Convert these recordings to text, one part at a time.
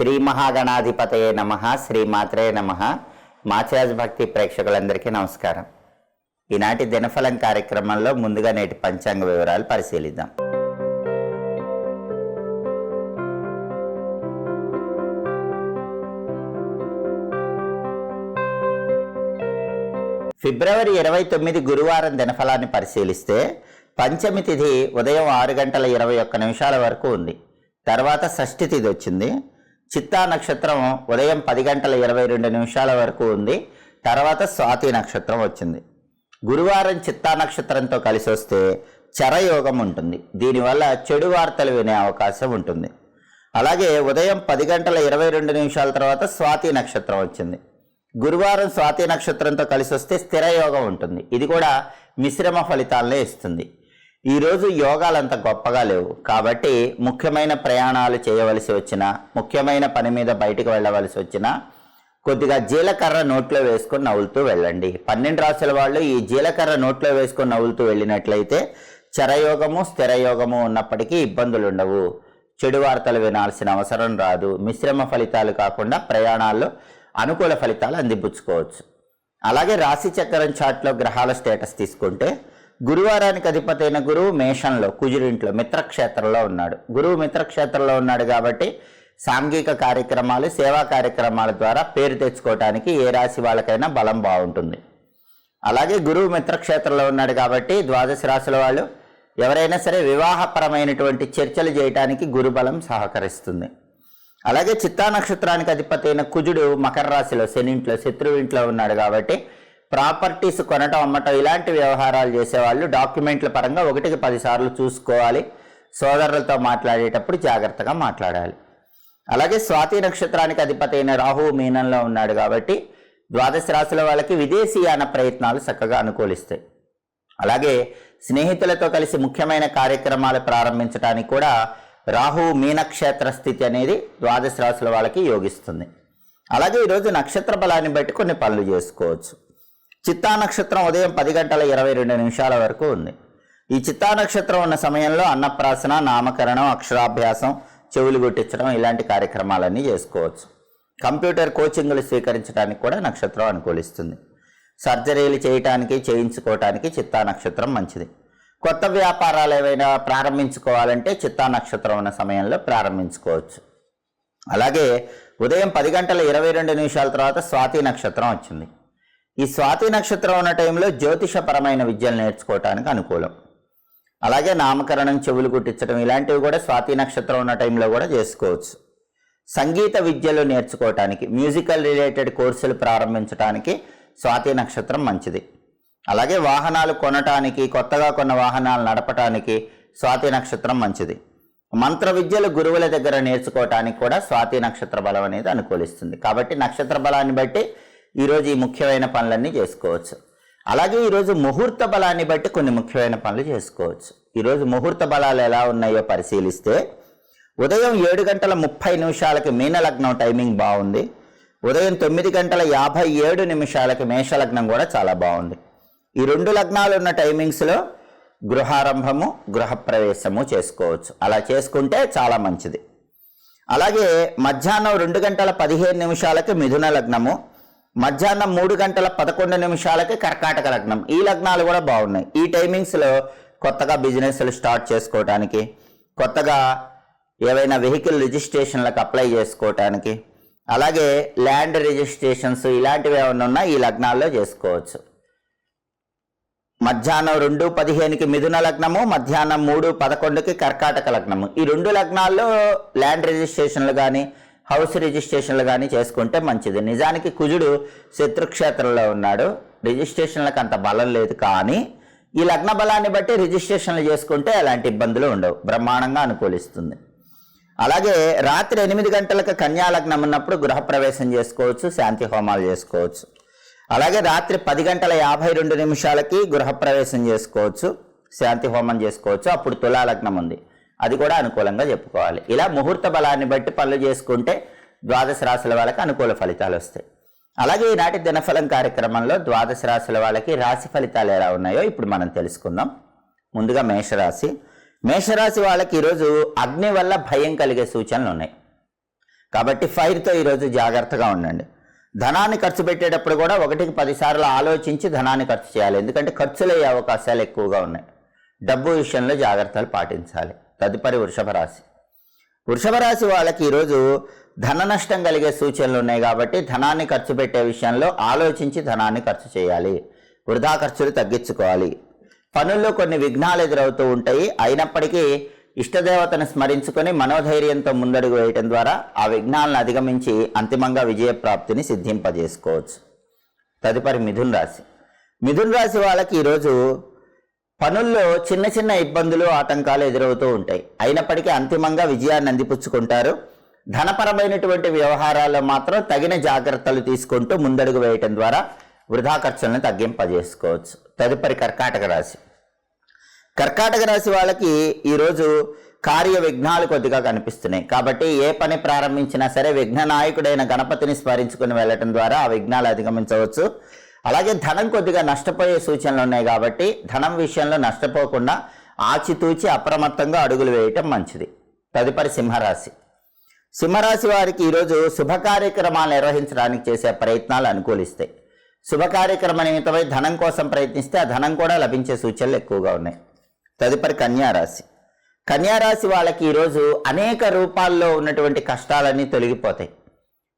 శ్రీ మహాగణాధిపతయే నమ శ్రీమాత్రే నమ. మాచిరాజ్ భక్తి ప్రేక్షకులందరికీ నమస్కారం. ఈనాటి దినఫలం కార్యక్రమంలో ముందుగా నేటి పంచాంగ వివరాలు పరిశీలిద్దాం. ఫిబ్రవరి ఇరవై తొమ్మిది గురువారం దినఫలాన్ని పరిశీలిస్తే పంచమి తిథి ఉదయం ఆరు గంటల ఇరవై ఒక్క నిమిషాల వరకు ఉంది. తర్వాత షష్ఠి తిథి వచ్చింది. చిత్తా నక్షత్రం ఉదయం పది గంటల ఇరవై రెండు నిమిషాల వరకు ఉంది. తర్వాత స్వాతి నక్షత్రం వచ్చింది. గురువారం చిత్తా నక్షత్రంతో కలిసి వస్తే చరయోగం ఉంటుంది. దీనివల్ల చెడు వార్తలు వినే అవకాశం ఉంటుంది. అలాగే ఉదయం పది గంటల ఇరవై రెండు నిమిషాల తర్వాత స్వాతి నక్షత్రం వచ్చింది. గురువారం స్వాతి నక్షత్రంతో కలిసి వస్తే స్థిరయోగం ఉంటుంది. ఇది కూడా మిశ్రమ ఫలితాలనే ఇస్తుంది. ఈరోజు యోగాలు అంత గొప్పగా లేవు. కాబట్టి ముఖ్యమైన ప్రయాణాలు చేయవలసి వచ్చిన ముఖ్యమైన పని మీద బయటకు వెళ్ళవలసి వచ్చిన కొద్దిగా జీలకర్ర నోట్లో వేసుకొని నవ్వులుతూ వెళ్ళండి. పన్నెండు రాసుల వాళ్ళు ఈ జీలకర్ర నోట్లో వేసుకొని నవ్వులుతూ వెళ్ళినట్లయితే చరయోగము స్థిరయోగము ఉన్నప్పటికీ ఇబ్బందులు ఉండవు. చెడు వార్తలు వినాల్సిన అవసరం రాదు. మిశ్రమ ఫలితాలు కాకుండా ప్రయాణాల్లో అనుకూల ఫలితాలు అందిపుచ్చుకోవచ్చు. అలాగే రాశి చక్రం చాట్లో గ్రహాల స్టేటస్ తీసుకుంటే గురువారానికి అధిపతైన గురువు మేషంలో కుజురింట్లో మిత్రక్షేత్రంలో ఉన్నాడు. గురువు మిత్రక్షేత్రంలో ఉన్నాడు కాబట్టి సాంఘిక కార్యక్రమాలు సేవా కార్యక్రమాల ద్వారా పేరు తెచ్చుకోవటానికి ఏ రాశి వాళ్ళకైనా బలం బాగుంటుంది. అలాగే గురువు మిత్రక్షేత్రంలో ఉన్నాడు కాబట్టి ద్వాదశ రాశుల వాళ్ళు ఎవరైనా సరే వివాహపరమైనటువంటి చర్చలు చేయటానికి గురుబలం సహకరిస్తుంది. అలాగే చిత్తా నక్షత్రానికి అధిపతైన కుజుడు మకర రాశిలో శనింట్లో శత్రువు ఇంట్లో ఉన్నాడు కాబట్టి ప్రాపర్టీస్ కొనటం అమ్మటం ఇలాంటి వ్యవహారాలు చేసేవాళ్ళు డాక్యుమెంట్ల పరంగా ఒకటికి పదిసార్లు చూసుకోవాలి. సోదరులతో మాట్లాడేటప్పుడు జాగ్రత్తగా మాట్లాడాలి. అలాగే స్వాతి నక్షత్రానికి అధిపతి అయిన రాహువు మీనంలో ఉన్నాడు కాబట్టి ద్వాదశ రాశుల వాళ్ళకి విదేశీయాన ప్రయత్నాలు చక్కగా అనుకూలిస్తాయి. అలాగే స్నేహితులతో కలిసి ముఖ్యమైన కార్యక్రమాలు ప్రారంభించడానికి కూడా రాహువు మీనక్షేత్ర స్థితి అనేది ద్వాదశ రాశుల వాళ్ళకి యోగిస్తుంది. అలాగే ఈరోజు నక్షత్ర బలాన్ని బట్టి కొన్ని పనులు చేసుకోవచ్చు. చిత్తా నక్షత్రం ఉదయం పది గంటల ఇరవై రెండు నిమిషాల వరకు ఉంది. ఈ చిత్తా నక్షత్రం ఉన్న సమయంలో అన్నప్రాసన నామకరణం అక్షరాభ్యాసం చెవులు గుట్టించడం ఇలాంటి కార్యక్రమాలన్నీ చేసుకోవచ్చు. కంప్యూటర్ కోచింగ్లు స్వీకరించడానికి కూడా నక్షత్రం అనుకూలిస్తుంది. సర్జరీలు చేయటానికి చేయించుకోవటానికి చిత్తా నక్షత్రం మంచిది. కొత్త వ్యాపారాలు ఏవైనా ప్రారంభించుకోవాలంటే చిత్తా నక్షత్రం ఉన్న సమయంలో ప్రారంభించుకోవచ్చు. అలాగే ఉదయం పది గంటల ఇరవై రెండు నిమిషాల తర్వాత స్వాతి నక్షత్రం వచ్చింది. ఈ స్వాతి నక్షత్రం ఉన్న టైంలో జ్యోతిషపరమైన విద్యలు నేర్చుకోవటానికి అనుకూలం. అలాగే నామకరణం చెవులు కుట్టించడం ఇలాంటివి కూడా స్వాతి నక్షత్రం ఉన్న టైంలో కూడా చేసుకోవచ్చు. సంగీత విద్యలు నేర్చుకోవటానికి మ్యూజికల్ రిలేటెడ్ కోర్సులు ప్రారంభించడానికి స్వాతి నక్షత్రం మంచిది. అలాగే వాహనాలు కొనటానికి కొత్తగా కొన్న వాహనాలు నడపటానికి స్వాతి నక్షత్రం మంచిది. మంత్ర విద్యలు గురువుల దగ్గర నేర్చుకోవటానికి కూడా స్వాతి నక్షత్ర బలం అనేది అనుకూలిస్తుంది. కాబట్టి నక్షత్ర బలాన్ని బట్టి ఈరోజు ఈ ముఖ్యమైన పనులన్నీ చేసుకోవచ్చు. అలాగే ఈరోజు ముహూర్త బలాన్ని బట్టి కొన్ని ముఖ్యమైన పనులు చేసుకోవచ్చు. ఈరోజు ముహూర్త బలాలు ఎలా ఉన్నాయో పరిశీలిస్తే ఉదయం ఏడు గంటల ముప్పై నిమిషాలకి మీనలగ్నం టైమింగ్ బాగుంది. ఉదయం తొమ్మిది గంటల యాభై ఏడు నిమిషాలకి మేషలగ్నం కూడా చాలా బాగుంది. ఈ రెండు లగ్నాలు ఉన్న టైమింగ్స్లో గృహారంభము గృహప్రవేశము చేసుకోవచ్చు. అలా చేసుకుంటే చాలా మంచిది. అలాగే మధ్యాహ్నం రెండు గంటల పదిహేను నిమిషాలకి మిథున లగ్నము మధ్యాహ్నం మూడు గంటల పదకొండు నిమిషాలకి కర్కాటక లగ్నం. ఈ లగ్నాలు కూడా బాగున్నాయి. ఈ టైమింగ్స్లో కొత్తగా బిజినెస్లు స్టార్ట్ చేసుకోవటానికి కొత్తగా ఏవైనా వెహికల్ రిజిస్ట్రేషన్లకు అప్లై చేసుకోవటానికి అలాగే ల్యాండ్ రిజిస్ట్రేషన్స్ ఇలాంటివి ఏమైనా ఉన్నా ఈ లగ్నాల్లో చేసుకోవచ్చు. మధ్యాహ్నం రెండు పదిహేనుకి మిథున లగ్నము మధ్యాహ్నం మూడు పదకొండుకి కర్కాటక లగ్నము. ఈ రెండు లగ్నాల్లో ల్యాండ్ రిజిస్ట్రేషన్లు కానీ హౌస్ రిజిస్ట్రేషన్లు కానీ చేసుకుంటే మంచిది. నిజానికి కుజుడు శత్రుక్షేత్రంలో ఉన్నాడు. రిజిస్ట్రేషన్లకు అంత బలం లేదు కానీ ఈ లగ్న బలాన్ని బట్టి రిజిస్ట్రేషన్లు చేసుకుంటే ఎలాంటి ఇబ్బందులు ఉండవు. బ్రహ్మాండంగా అనుకూలిస్తుంది. అలాగే రాత్రి ఎనిమిది గంటలకు కన్యాలగ్నం ఉన్నప్పుడు గృహప్రవేశం చేసుకోవచ్చు శాంతి హోమాలు చేసుకోవచ్చు. అలాగే రాత్రి పది గంటల యాభై రెండు నిమిషాలకి గృహప్రవేశం చేసుకోవచ్చు శాంతి హోమం చేసుకోవచ్చు. అప్పుడు తులాలగ్నం ఉంది. అది కూడా అనుకూలంగా చెప్పుకోవాలి. ఇలా ముహూర్త బలాన్ని బట్టి పనులు చేసుకుంటే ద్వాదశ రాశుల వాళ్ళకి అనుకూల ఫలితాలు వస్తాయి. అలాగే ఈనాటి దినఫలం కార్యక్రమంలో ద్వాదశ రాశుల వాళ్ళకి రాశి ఫలితాలు ఎలా ఉన్నాయో ఇప్పుడు మనం తెలుసుకుందాం. ముందుగా మేషరాశి. మేషరాశి వాళ్ళకి ఈరోజు అగ్ని వల్ల భయం కలిగే సూచనలు ఉన్నాయి. కాబట్టి ఫైర్తో ఈరోజు జాగ్రత్తగా ఉండండి. ధనాన్ని ఖర్చు పెట్టేటప్పుడు కూడా ఒకటికి పదిసార్లు ఆలోచించి ధనాన్ని ఖర్చు చేయాలి. ఎందుకంటే ఖర్చులయ్యే అవకాశాలు ఎక్కువగా ఉన్నాయి. డబ్బు విషయంలో జాగ్రత్తలు పాటించాలి. తదుపరి వృషభ రాశి వృషభ రాశి వాళ్ళకి ఈరోజు ధన నష్టం కలిగే సూచనలు ఉన్నాయి కాబట్టి ధనాన్ని ఖర్చు పెట్టే విషయంలో ఆలోచించి ధనాన్ని ఖర్చు చేయాలి. వృధా ఖర్చులు తగ్గించుకోవాలి. పనుల్లో కొన్ని విఘ్నాలు ఎదురవుతూ ఉంటాయి. అయినప్పటికీ ఇష్టదేవతను స్మరించుకొని మనోధైర్యంతో ముందడుగు వేయటం ద్వారా ఆ విఘ్నాలను అధిగమించి అంతిమంగా విజయప్రాప్తిని సిద్ధింపజేసుకోవచ్చు. తదుపరి మిథున్ రాశి. మిథున్ రాశి వాళ్ళకి ఈరోజు పనుల్లో చిన్న చిన్న ఇబ్బందులు ఆటంకాలు ఎదురవుతూ ఉంటాయి. అయినప్పటికీ అంతిమంగా విజయాన్ని అందిపుచ్చుకుంటారు. ధనపరమైనటువంటి వ్యవహారాల్లో మాత్రం తగిన జాగ్రత్తలు తీసుకుంటూ ముందడుగు వేయటం ద్వారా వృధా ఖర్చులను తగ్గింపజేసుకోవచ్చు. తదుపరి కర్కాటక రాశి. కర్కాటక రాశి వాళ్ళకి ఈరోజు కార్య విఘ్నాలు కొద్దిగా కనిపిస్తున్నాయి. కాబట్టి ఏ పని ప్రారంభించినా సరే విఘ్న నాయకుడైన గణపతిని స్మరించుకుని వెళ్ళటం ద్వారా ఆ విఘ్నాలు అధిగమించవచ్చు. అలాగే ధనం కొద్దిగా నష్టపోయే సూచనలు ఉన్నాయి కాబట్టి ధనం విషయంలో నష్టపోకుండా ఆచితూచి అప్రమత్తంగా అడుగులు వేయటం మంచిది. తదుపరి సింహరాశి. సింహరాశి వారికి ఈరోజు శుభ కార్యక్రమాలు నిర్వహించడానికి చేసే ప్రయత్నాలు అనుకూలిస్తాయి. శుభ కార్యక్రమ నిమిత్తమై ధనం కోసం ప్రయత్నిస్తే ఆ ధనం కూడా లభించే సూచనలు ఎక్కువగా ఉన్నాయి. తదుపరి కన్యారాశి. కన్యారాశి వాళ్ళకి ఈరోజు అనేక రూపాల్లో ఉన్నటువంటి కష్టాలన్నీ తొలగిపోతాయి.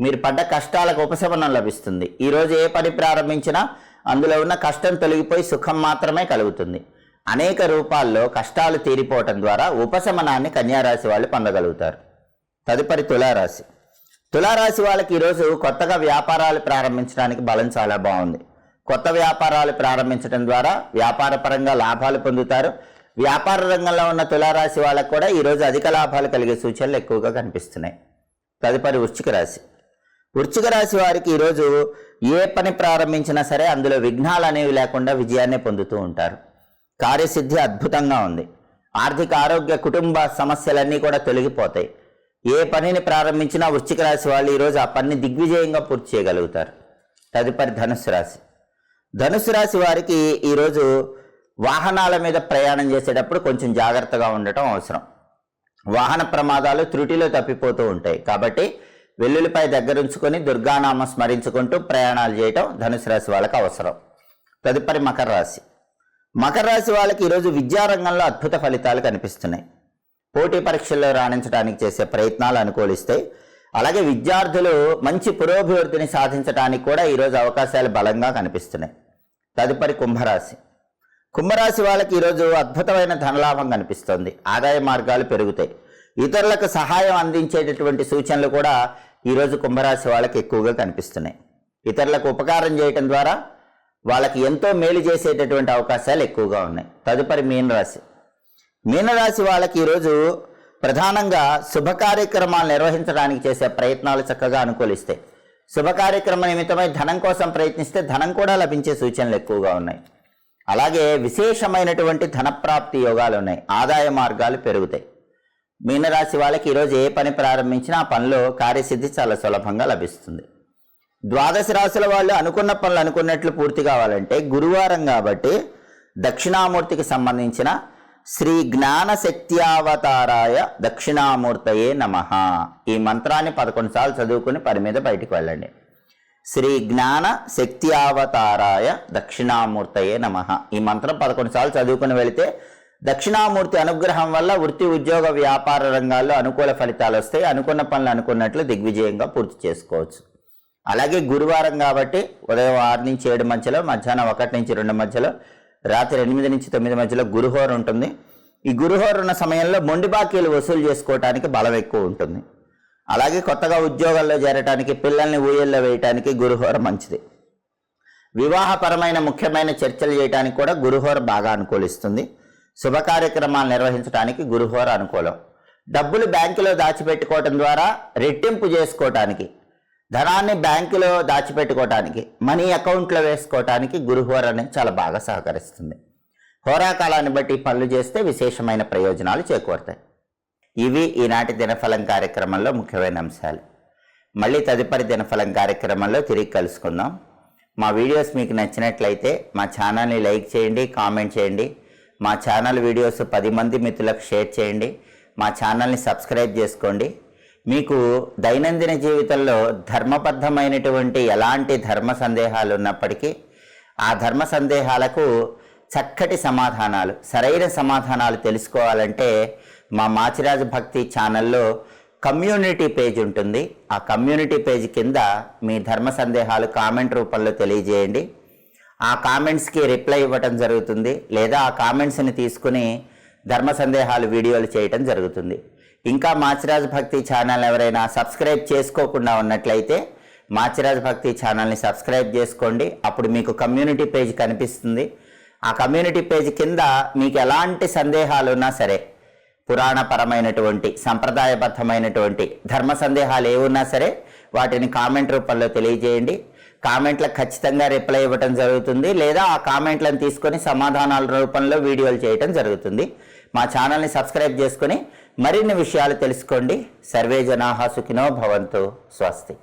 మీరు పడ్డ కష్టాలకు ఉపశమనం లభిస్తుంది. ఈరోజు ఏ పని ప్రారంభించినా అందులో ఉన్న కష్టం తొలగిపోయి సుఖం మాత్రమే కలుగుతుంది. అనేక రూపాల్లో కష్టాలు తీరిపోవటం ద్వారా ఉపశమనాన్ని కన్యారాశి వాళ్ళు పొందగలుగుతారు. తదుపరి తులారాశి. తులారాశి వాళ్ళకి ఈరోజు కొత్తగా వ్యాపారాలు ప్రారంభించడానికి బలం చాలా బాగుంది. కొత్త వ్యాపారాలు ప్రారంభించడం ద్వారా వ్యాపారపరంగా లాభాలు పొందుతారు. వ్యాపార రంగంలో ఉన్న తులారాశి వాళ్ళకు కూడా ఈరోజు అధిక లాభాలు కలిగే సూచనలు ఎక్కువగా కనిపిస్తున్నాయి. తదుపరి వృశ్చిక రాశి. వృశ్చిక రాశి వారికి ఈరోజు ఏ పని ప్రారంభించినా సరే అందులో విఘ్నాలు అనేవి లేకుండా విజయాన్ని పొందుతూ ఉంటారు. కార్యసిద్ధి అద్భుతంగా ఉంది. ఆర్థిక ఆరోగ్య కుటుంబ సమస్యలన్నీ కూడా తొలగిపోతాయి. ఏ పనిని ప్రారంభించినా వృశ్చిక రాశి వాళ్ళు ఈరోజు ఆ పనిని దిగ్విజయంగా పూర్తి చేయగలుగుతారు. తదుపరి ధనుసు రాశి. ధనుసు రాశి వారికి ఈరోజు వాహనాల మీద ప్రయాణం చేసేటప్పుడు కొంచెం జాగ్రత్తగా ఉండటం అవసరం. వాహన ప్రమాదాలు త్రుటిలో తప్పిపోతూ ఉంటాయి. కాబట్టి వెల్లుల్లిపై దగ్గరుంచుకొని దుర్గానామ స్మరించుకుంటూ ప్రయాణాలు చేయటం ధనుసు రాశి వాళ్ళకి అవసరం. తదుపరి మకర రాశి. మకర రాశి వాళ్ళకి ఈరోజు విద్యారంగంలో అద్భుత ఫలితాలు కనిపిస్తున్నాయి. పోటీ పరీక్షల్లో రాణించడానికి చేసే ప్రయత్నాలు అనుకూలిస్తాయి అలాగే విద్యార్థులు మంచి పురోభివృద్ధిని సాధించడానికి కూడా ఈరోజు అవకాశాలు బలంగా కనిపిస్తున్నాయి. తదుపరి కుంభరాశి. కుంభరాశి వాళ్ళకి ఈరోజు అద్భుతమైన ధనలాభం కనిపిస్తోంది. ఆదాయ మార్గాలు పెరుగుతాయి. ఇతరులకు సహాయం అందించేటటువంటి సూచనలు కూడా ఈరోజు కుంభరాశి వాళ్ళకి ఎక్కువగా కనిపిస్తున్నాయి. ఇతరులకు ఉపకారం చేయటం ద్వారా వాళ్ళకి ఎంతో మేలు చేసేటటువంటి అవకాశాలు ఎక్కువగా ఉన్నాయి. తదుపరి మీనరాశి. మీనరాశి వాళ్ళకి ఈరోజు ప్రధానంగా శుభ కార్యక్రమాలు నిర్వహించడానికి చేసే ప్రయత్నాలు చక్కగా అనుకూలిస్తాయి శుభ కార్యక్రమ నిమిత్తమై ధనం కోసం ప్రయత్నిస్తే ధనం కూడా లభించే సూచనలు ఎక్కువగా ఉన్నాయి. అలాగే విశేషమైనటువంటి ధనప్రాప్తి యోగాలు ఉన్నాయి. ఆదాయ మార్గాలు పెరుగుతాయి. మీనరాశి వాళ్ళకి ఈరోజు ఏ పని ప్రారంభించినా ఆ పనిలో కార్యసిద్ధి చాలా సులభంగా లభిస్తుంది. ద్వాదశ రాశుల వాళ్ళు అనుకున్న పనులు అనుకున్నట్లు పూర్తి కావాలంటే గురువారం కాబట్టి దక్షిణామూర్తికి సంబంధించిన శ్రీ జ్ఞాన శక్త్యావతారాయ దక్షిణామూర్తయే నమ. ఈ మంత్రాన్ని పదకొండు సార్లు చదువుకుని పని మీద బయటికి వెళ్ళండి. శ్రీ జ్ఞాన శక్త్యావతారాయ దక్షిణామూర్తయే నమ. ఈ మంత్రం పదకొండు సార్లు చదువుకుని వెళితే దక్షిణామూర్తి అనుగ్రహం వల్ల వృత్తి ఉద్యోగ వ్యాపార రంగాల్లో అనుకూల ఫలితాలు వస్తాయి. అనుకున్న పనులు అనుకున్నట్లు దిగ్విజయంగా పూర్తి చేసుకోవచ్చు. అలాగే గురువారం కాబట్టి ఉదయం ఆరు నుంచి ఏడు మధ్యలో మధ్యాహ్నం ఒకటి నుంచి రెండు మధ్యలో రాత్రి ఎనిమిది నుంచి తొమ్మిది మధ్యలో గురుహోర ఉంటుంది. ఈ గురుహోర ఉన్న సమయంలో మొండి బాకీలు వసూలు చేసుకోవడానికి బలం ఎక్కువ ఉంటుంది. అలాగే కొత్తగా ఉద్యోగాల్లో చేరటానికి పిల్లల్ని ఊయల్లో వేయటానికి గురుహోర మంచిది. వివాహపరమైన ముఖ్యమైన చర్చలు చేయడానికి కూడా గురుహోర బాగా అనుకూలిస్తుంది. శుభ కార్యక్రమాలు నిర్వహించడానికి గురుహోర అనుకూలం. డబ్బులు బ్యాంకులో దాచిపెట్టుకోవటం ద్వారా రెట్టింపు చేసుకోవటానికి ధనాన్ని బ్యాంకులో దాచిపెట్టుకోవటానికి మనీ అకౌంట్లో వేసుకోవటానికి గురుహోర అనేది చాలా బాగా సహకరిస్తుంది. హోరాకాలాన్ని బట్టి పనులు చేస్తే విశేషమైన ప్రయోజనాలు చేకూరుతాయి. ఇవి ఈనాటి దినఫలం కార్యక్రమంలో ముఖ్యమైన అంశాలు. మళ్ళీ తదుపరి దినఫలం కార్యక్రమంలో తిరిగి కలుసుకుందాం. మా వీడియోస్ మీకు నచ్చినట్లయితే మా ఛానల్ని లైక్ చేయండి కామెంట్ చేయండి. మా ఛానల్ వీడియోస్ పది మంది మిత్రులకు షేర్ చేయండి. మా ఛానల్ని సబ్స్క్రైబ్ చేసుకోండి. మీకు దైనందిన జీవితంలో ధర్మబద్ధమైనటువంటి ఎలాంటి ధర్మ సందేహాలు ఉన్నప్పటికీ ఆ ధర్మ సందేహాలకు చక్కటి సమాధానాలు సరైన సమాధానాలు తెలుసుకోవాలంటే మా మాచిరాజు భక్తి ఛానల్లో కమ్యూనిటీ పేజ్ ఉంటుంది. ఆ కమ్యూనిటీ పేజ్ కింద మీ ధర్మ సందేహాలు కామెంట్ రూపంలో తెలియజేయండి. ఆ కామెంట్స్కి రిప్లై ఇవ్వటం జరుగుతుంది లేదా ఆ కామెంట్స్ని తీసుకుని ధర్మ సందేహాలు వీడియోలు చేయటం జరుగుతుంది. ఇంకా మాచిరాజ్ భక్తి ఛానల్ ఎవరైనా సబ్స్క్రైబ్ చేసుకోకుండా ఉన్నట్లయితే మాచిరాజ్ భక్తి ఛానల్ని సబ్స్క్రైబ్ చేసుకోండి. అప్పుడు మీకు కమ్యూనిటీ పేజ్ కనిపిస్తుంది. ఆ కమ్యూనిటీ పేజ్ కింద మీకు ఎలాంటి సందేహాలు ఉన్నా సరే పురాణపరమైనటువంటి సంప్రదాయబద్ధమైనటువంటి ధర్మ సందేహాలు ఏమున్నా సరే వాటిని కామెంట్ రూపంలో తెలియజేయండి. కామెంట్లకు ఖచ్చితంగా రిప్లై ఇవ్వటం జరుగుతుంది లేదా ఆ కామెంట్లను తీసుకొని సమాధానాల రూపంలో వీడియోలు చేయటం జరుగుతుంది. మా ఛానల్ని సబ్స్క్రైబ్ చేసుకొని మరిన్ని విషయాలు తెలుసుకోండి. సర్వే జనాహా సుఖినో భవంతు. స్వస్తి.